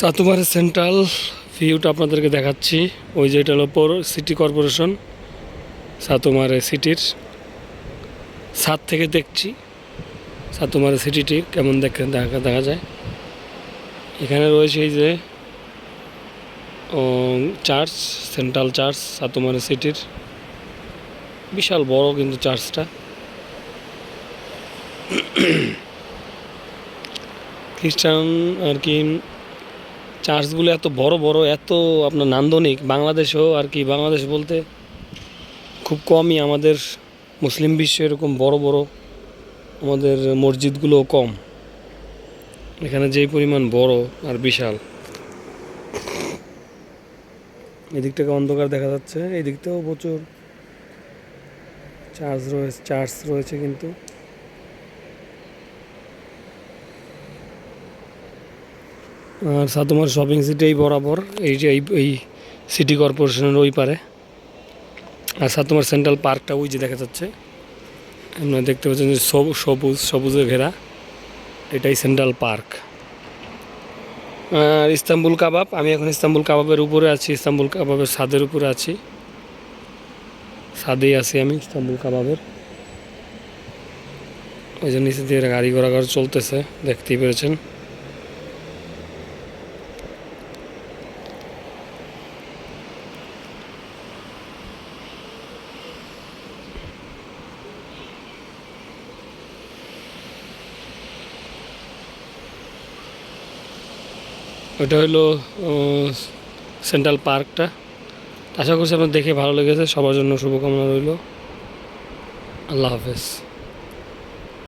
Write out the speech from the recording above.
সাতুমারে central ভিউটা আপনাদেরকে দেখাচ্ছি। ওই যে এটা হলো পৌর সিটি কর্পোরেশন, সাতুমারে সিটির ছাদ থেকে দেখছি। সাতুমারে সিটিটি কেমন দেখে দেখা দেখা যায়। এখানে রয়েছে এই যে চার্চ, সেন্ট্রাল চার্চ, সাতুমারে সিটির। বিশাল বড় কিন্তু চার্চটা। খ্রিস্টান আর কি চার্চগুলো এত বড় বড়, এত আপনার নান্দনিক, বাংলাদেশেও আর কি, বাংলাদেশ বলতে খুব কমই আমাদের মুসলিম বিশ্বে এরকম বড় বড় আমাদের মসজিদগুলো কম। এখানে যেই পরিমাণ বড় আর বিশাল। এদিক থেকে অন্ধকার দেখা যাচ্ছে এই দিক থেকেও প্রচুর। চার্চ রয়েছে চার্চ রয়েছে কিন্তু। আর সাতুমার শপিং সিটি এই বরাবর এই যে এই সিটি কর্পোরেশনের ওই পারে। আর সাতমার সেন্ট্রাল পার্কটা ওই যে দেখা যাচ্ছে। আপনারা দেখতে পাচ্ছেন যে সবুজ সবুজ ঘেরা। এটাই সেন্ট্রাল পার্ক আর ইস্তাম্বুল কাবাব, আমি এখন ইস্তাম্বুল কাবাবের উপরে আছি। ইস্তাম্বুল কাবাবের ছাদের উপরে আছি। ছাদেই আছি আমি ইস্তাম্বুল কাবাবের। ওই জন্য নিচে দিয়ে গাড়ি ঘোড়া ঘর চলতেছে, দেখতেই পেরেছেন। ওটা হলো সেন্ট্রাল পার্কটা আশা করছি আপনার দেখে ভালো লেগেছে। সবার জন্য শুভকামনা রইল। আল্লাহ হাফেজ।